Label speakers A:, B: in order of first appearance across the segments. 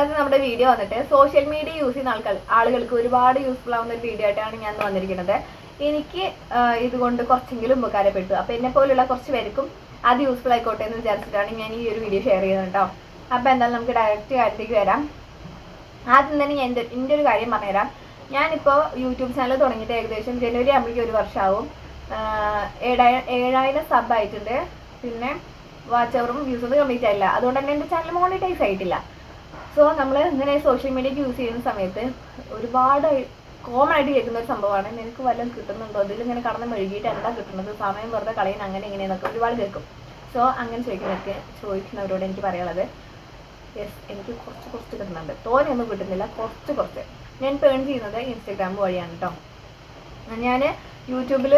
A: ഇന്നത്തെ നമ്മുടെ വീഡിയോ വന്നിട്ട് സോഷ്യൽ മീഡിയ യൂസ് ചെയ്യുന്ന ആൾക്കാർ ആളുകൾക്ക് ഒരുപാട് യൂസ്ഫുൾ ആവുന്ന ഒരു വീഡിയോ ആയിട്ടാണ് ഞാൻ വന്നിരിക്കുന്നത്. എനിക്ക് ഇതുകൊണ്ട് കുറച്ചെങ്കിലും ഉപകാരപ്പെട്ടു. അപ്പോൾ എന്നെ പോലുള്ള കുറച്ച് പേർക്കും അത് യൂസ്ഫുൾ ആയിക്കോട്ടെ എന്ന് വിചാരിച്ചിട്ടാണ് ഞാൻ ഈ ഒരു വീഡിയോ ഷെയർ ചെയ്യുന്നത് കേട്ടോ അപ്പോൾ എന്തായാലും നമുക്ക് ഡയറക്റ്റ് കാര്യത്തേക്ക് വരാം. ആദ്യം തന്നെ ഞാൻ എന്റെ എന്റെ ഒരു കാര്യം പറഞ്ഞുതരാം. ഞാനിപ്പോൾ യൂട്യൂബ് ചാനൽ തുടങ്ങിയിട്ട് ഏകദേശം ജനുവരി ആകുമ്പോഴേക്കും ഒരു വർഷമാവും ഏഴായിരം സബ് ആയിട്ടുണ്ട്. പിന്നെ വാച്ച് അവറും വ്യൂസ് ഒന്നും കംപ്ലീറ്റ് ആയില്ല അതുകൊണ്ട് തന്നെ എന്റെ ചാനൽ മോണിറ്റൈസ് ആയിട്ടില്ല. സോ നമ്മൾ ഇങ്ങനെ സോഷ്യൽ മീഡിയ യൂസ് ചെയ്യുന്ന സമയത്ത് ഒരുപാട് കോമൺ ആയിട്ട് കേൾക്കുന്ന ഒരു സംഭവമാണ്. നിനക്ക് വല്ലതും കിട്ടുന്നുണ്ടോ? അതിൽ ഇങ്ങനെ കടന്ന് മെഴുകിയിട്ട് എന്താ കിട്ടുന്നത്? സമയം വെറുതെ കളയുന്ന അങ്ങനെ ഇങ്ങനെയെന്നൊക്കെ ഒരുപാട് കേൾക്കും. സോ അങ്ങനെ ചോദിക്കുന്നവർക്ക് ചോദിക്കുന്നവരോട് എനിക്ക് പറയാനുള്ളത് യെസ് എനിക്ക് കുറച്ച് കുറച്ച് കിട്ടുന്നുണ്ട്. തോനെയൊന്നും കിട്ടുന്നില്ല കുറച്ച് കുറച്ച്. ഞാൻ ഏൺ ചെയ്യുന്നത് ഇൻസ്റ്റാഗ്രാം വഴിയാണ് കേട്ടോ ഞാൻ യൂട്യൂബിൽ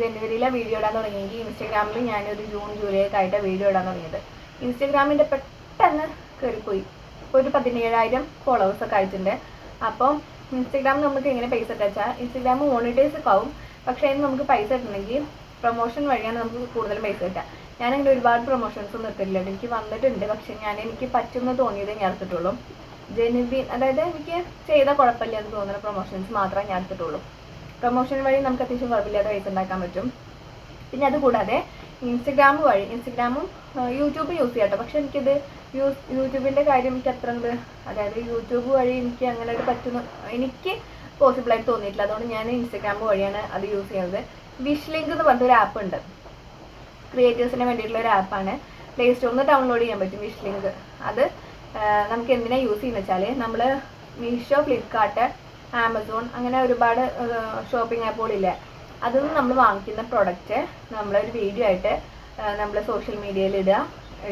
A: ജനുവരിയിലെ വീഡിയോ ഇടാൻ തുടങ്ങിയെങ്കിൽ ഇൻസ്റ്റാഗ്രാമിൽ ഞാനൊരു ജൂൺ ജൂലൈ ഒക്കെ ആയിട്ട് വീഡിയോ ഇടാൻ തുടങ്ങിയത്. ഇൻസ്റ്റാഗ്രാമിന്റെ പെട്ടെന്ന് കയറിപ്പോയി ഒരു പതിനേഴായിരം ഫോളോവേഴ്സ് ഒക്കെ ആയിട്ടുണ്ട്. അപ്പം ഇൻസ്റ്റാഗ്രാം നമുക്ക് എങ്ങനെ പൈസ ഇട്ടാച്ചാൽ ഇൻസ്റ്റാഗ്രാം മോണിറ്റൈസ് ഒക്കെ ആവും. പക്ഷേ അതിന് നമുക്ക് പൈസ ഇട്ടുണ്ടെങ്കിൽ പ്രൊമോഷൻ വഴിയാണ് നമുക്ക് കൂടുതൽ പൈസ കിട്ടുക. ഞാനങ്ങനെ ഒരുപാട് പ്രൊമോഷൻസ് ഒന്നും എടുത്തില്ല എനിക്ക് വന്നിട്ടുണ്ട്. പക്ഷെ ഞാൻ എനിക്ക് പറ്റുമെന്ന് തോന്നിയതേ ഞാൻ എടുത്തിട്ടുള്ളൂ. ജെനുവിൻ അതായത് എനിക്ക് ചെയ്ത കുഴപ്പമില്ല എന്ന് തോന്നുന്ന പ്രൊമോഷൻസ് മാത്രമേ ഞാൻ എടുത്തിട്ടുള്ളൂ. പ്രൊമോഷൻ വഴി നമുക്ക് അത്യാവശ്യം കുഴപ്പമില്ലാതെ പൈസ ഉണ്ടാക്കാൻ പറ്റും. പിന്നെ അതുകൂടാതെ ഇൻസ്റ്റഗ്രാം വഴി ഇൻസ്റ്റഗ്രാമും യൂട്യൂബ് യൂസ് ചെയ്യാം കേട്ടോ പക്ഷെ എനിക്കിത് യൂസ് യൂട്യൂബിന്റെ കാര്യം എനിക്ക് അത്ര അതായത് യൂട്യൂബ് വഴി എനിക്ക് അങ്ങനെ ഒരു പറ്റുന്ന എനിക്ക് പോസിബിളായിട്ട് തോന്നിയിട്ടില്ല. അതുകൊണ്ട് ഞാൻ ഇൻസ്റ്റഗ്രാം വഴിയാണ് അത് യൂസ് ചെയ്യുന്നത്. വിഷ് ലിങ്ക് എന്ന് പറഞ്ഞൊരു ആപ്പ് ഉണ്ട്. ക്രിയേറ്റേഴ്സിന് വേണ്ടിയിട്ടുള്ള ഒരു ആപ്പാണ് പ്ലേ സ്റ്റോറിൽ നിന്ന് ഡൗൺലോഡ് ചെയ്യാൻ പറ്റും വിഷ് ലിങ്ക് അത് നമുക്ക് എന്തിനാ യൂസ് ചെയ്യുന്നത് വെച്ചാൽ നമ്മൾ മീഷോ ഫ്ലിപ്കാർട്ട് ആമസോൺ അങ്ങനെ ഒരുപാട് ഷോപ്പിംഗ് ആപ്പുകളില്ലേ അതിൽ നിന്ന് നമ്മൾ വാങ്ങിക്കുന്ന പ്രൊഡക്റ്റ് നമ്മളൊരു വീഡിയോ ആയിട്ട് നമ്മൾ സോഷ്യൽ മീഡിയയിൽ ഇടുക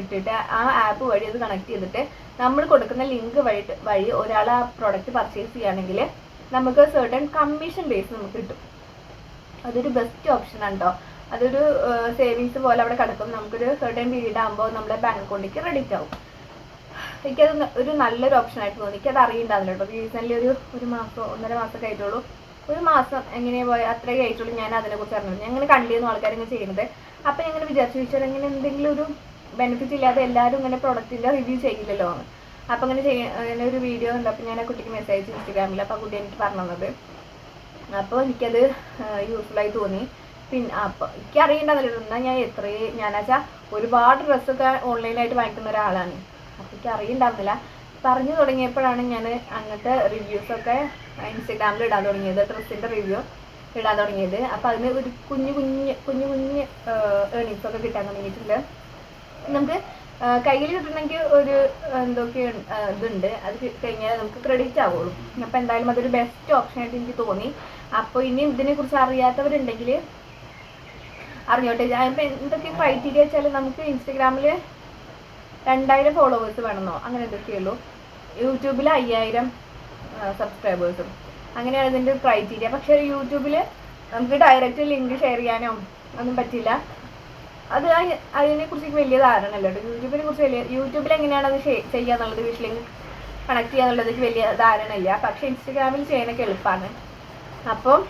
A: ഇട്ടിട്ട് ആ ആപ്പ് വഴി അത് കണക്ട് ചെയ്തിട്ട് നമ്മൾ കൊടുക്കുന്ന ലിങ്ക് വഴി വഴി ഒരാൾ ആ പ്രൊഡക്റ്റ് പർച്ചേസ് ചെയ്യുകയാണെങ്കിൽ നമുക്ക് സെർട്ടൺ കമ്മീഷൻ ബേസ് നമുക്ക് കിട്ടും. അതൊരു ബെസ്റ്റ് ഓപ്ഷൻ ആണ് കേട്ടോ അതൊരു സേവിങ്സ് പോലെ അവിടെ കിടക്കും. നമുക്കൊരു സെർട്ടൺ പീരീഡ് ആകുമ്പോൾ നമ്മുടെ ബാങ്ക് അക്കൗണ്ടിലേക്ക് ക്രെഡിറ്റ് ആവും. എനിക്കത് ഒരു നല്ലൊരു ഓപ്ഷൻ ആയിട്ട് തോന്നി. എനിക്കത് അറിയണ്ടാവില്ല കേട്ടോ റീസെന്റ്ലി ഒരു ഒരു മാസം ഒന്നര മാസം ആയിട്ടുള്ളൂ. ഒരു മാസം എങ്ങനെ പോയി? അത്രയൊക്കെ ആയിട്ടുള്ളൂ ഞാൻ അതിനെക്കുറിച്ച് അറിഞ്ഞത്. ഞാൻ ഇങ്ങനെ കണ്ടിരുന്നു ആൾക്കാരിങ്ങനെ ചെയ്യുന്നത്. അപ്പം ഞങ്ങൾ വിചാരിച്ചു ചോദിച്ചാൽ ഇങ്ങനെ എന്തെങ്കിലും ഒരു ബെനിഫിറ്റ് ഇല്ലാതെ എല്ലാവരും ഇങ്ങനെ പ്രൊഡക്റ്റിന്റെ റിവ്യൂ ചെയ്യില്ലല്ലോ എന്ന്. അപ്പം അങ്ങനെ ചെയ്യ അങ്ങനെ ഒരു വീഡിയോ ഉണ്ട് അപ്പം ഞാൻ ആ കുട്ടിക്ക് മെസ്സേജ് ഇൻസ്റ്റഗ്രാമിൽ അപ്പോൾ ആ കുട്ടി എനിക്ക് പറഞ്ഞു തന്നത്. അപ്പോൾ എനിക്കത് യൂസ്ഫുൾ ആയി തോന്നി. പിന്നെ അപ്പോൾ എനിക്ക് അറിയണ്ടെന്നല്ലോ ഞാൻ എത്രയും ഞാനാച്ചാ ഒരുപാട് ഡ്രസ്സൊക്കെ ഓൺലൈനായിട്ട് വാങ്ങിക്കുന്ന ഒരാളാണ്. അപ്പോൾ എനിക്ക് അറിയണ്ടാവുന്നില്ല പറഞ്ഞു തുടങ്ങിയപ്പോഴാണ് ഞാൻ അങ്ങനത്തെ റിവ്യൂസൊക്കെ ഇൻസ്റ്റഗ്രാമിൽ ഇടാൻ തുടങ്ങിയത് ഡ്രസ്സിന്റെ റിവ്യൂ ഇടാൻ തുടങ്ങിയത്. അപ്പോൾ അതിന് ഒരു കുഞ്ഞു കുഞ്ഞ് കുഞ്ഞു കുഞ്ഞ് ഏണിങ്സ് ഒക്കെ കിട്ടാൻ തുടങ്ങിയിട്ടുണ്ട്. നമുക്ക് കയ്യിൽ കിട്ടണമെങ്കിൽ ഒരു എന്തൊക്കെ ഇതുണ്ട്. അത് കഴിഞ്ഞാൽ നമുക്ക് ക്രെഡിറ്റ് ആവുള്ളൂ. അപ്പോൾ എന്തായാലും അതൊരു ബെസ്റ്റ് ഓപ്ഷൻ ആയിട്ട് എനിക്ക് തോന്നി. അപ്പോൾ ഇനി ഇതിനെക്കുറിച്ച് അറിയാത്തവരുണ്ടെങ്കിൽ അറിഞ്ഞോട്ടെ. ഇപ്പം എന്തൊക്കെ ക്രൈറ്റീരിയ വെച്ചാൽ നമുക്ക് ഇൻസ്റ്റഗ്രാമിൽ രണ്ടായിരം ഫോളോവേഴ്സ് വേണമെന്നോ? അങ്ങനെ എന്തൊക്കെയുള്ളൂ യൂട്യൂബിൽ അയ്യായിരം സബ്സ്ക്രൈബേഴ്സും അങ്ങനെയാണ് ഇതിന്റെ ക്രൈറ്റീരിയ പക്ഷേ യൂട്യൂബിൽ നമുക്ക് ഡയറക്റ്റ് ലിങ്ക് ഷെയർ ചെയ്യാനോ ഒന്നും പറ്റില്ല. അത് അതിനെ അതിനെക്കുറിച്ച് വലിയ ധാരണ അല്ലോ യൂട്യൂബിനെ കുറിച്ച് വലിയ യൂട്യൂബിൽ എങ്ങനെയാണ് അത് ചെയ്യുക എന്നുള്ളത് ലിങ്ക് കണക്ട് ചെയ്യുക എന്നുള്ളത് വലിയ ധാരണ ഇല്ല പക്ഷേ ഇൻസ്റ്റഗ്രാമിൽ ചെയ്യാനൊക്കെ എളുപ്പമാണ് അപ്പം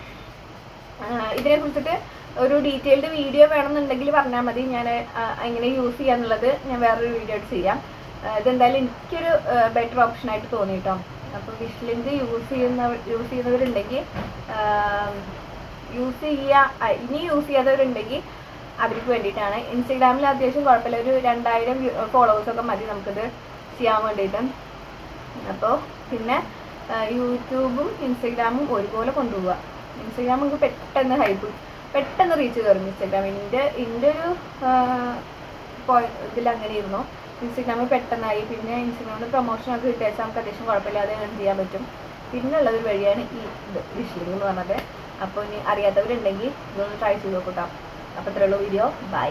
A: ഇതിനെ കുറിച്ചിട്ട് ഒരു ഡീറ്റെയിൽഡ് വീഡിയോ വേണമെന്നുണ്ടെങ്കിൽ പറഞ്ഞാൽ മതി. ഞാൻ എങ്ങനെ യൂസ് ചെയ്യാന്നുള്ളത് ഞാൻ വേറൊരു വീഡിയോ ആയിട്ട് ചെയ്യാം. ഇതെന്തായാലും എനിക്കൊരു ബെറ്റർ ഓപ്ഷൻ ആയിട്ട് തോന്നി കേട്ടോ അപ്പോൾ വിഷ് ലിങ്ക് യൂസ് ചെയ്യുന്നവർ യൂസ് ചെയ്യുന്നവരുണ്ടെങ്കിൽ യൂസ് ചെയ്യുക ഇനി യൂസ് ചെയ്യാത്തവരുണ്ടെങ്കിൽ അവർക്ക് വേണ്ടിയിട്ടാണ്. ഇൻസ്റ്റാഗ്രാമിൽ അത്യാവശ്യം കുഴപ്പമില്ല. ഒരു രണ്ടായിരം ഫോളോവേഴ്സ് ഒക്കെ മതി നമുക്കിത് ചെയ്യാൻ വേണ്ടിയിട്ട്. അപ്പോൾ പിന്നെ യൂട്യൂബും ഇൻസ്റ്റഗ്രാമും ഒരുപോലെ കൊണ്ടുപോവുക. ഇൻസ്റ്റഗ്രാം നമുക്ക് പെട്ടെന്ന് ഹൈപ്പ് പെട്ടെന്ന് റീച്ച് കയറും ഇൻസ്റ്റഗ്രാം എന്റെ എന്റെ ഒരു ഇതിൽ അങ്ങനെ ഇരുന്നു ഇൻസ്റ്റഗ്രാമിൽ പെട്ടെന്നായി. പിന്നെ ഇൻസ്റ്റഗ്രാമിൽ പ്രൊമോഷനൊക്കെ കിട്ടിയാൽ നമുക്ക് അത്യാവശ്യം കുഴപ്പമില്ലാതെ ഏൺ ചെയ്യാൻ പറ്റും. പിന്നെ ഉള്ളത് ഒരു വഴിയാണ് ഈ ഇത് വിഷ്ലിംഗ് എന്ന് പറഞ്ഞത്. അപ്പോൾ ഇനി അറിയാത്തവരുണ്ടെങ്കിൽ ഇതൊന്ന് ട്രൈ ചെയ്ത് നോക്കൂട്ടോ അപ്പോൾ ഇത്രയുള്ളൂ വീഡിയോ ബൈ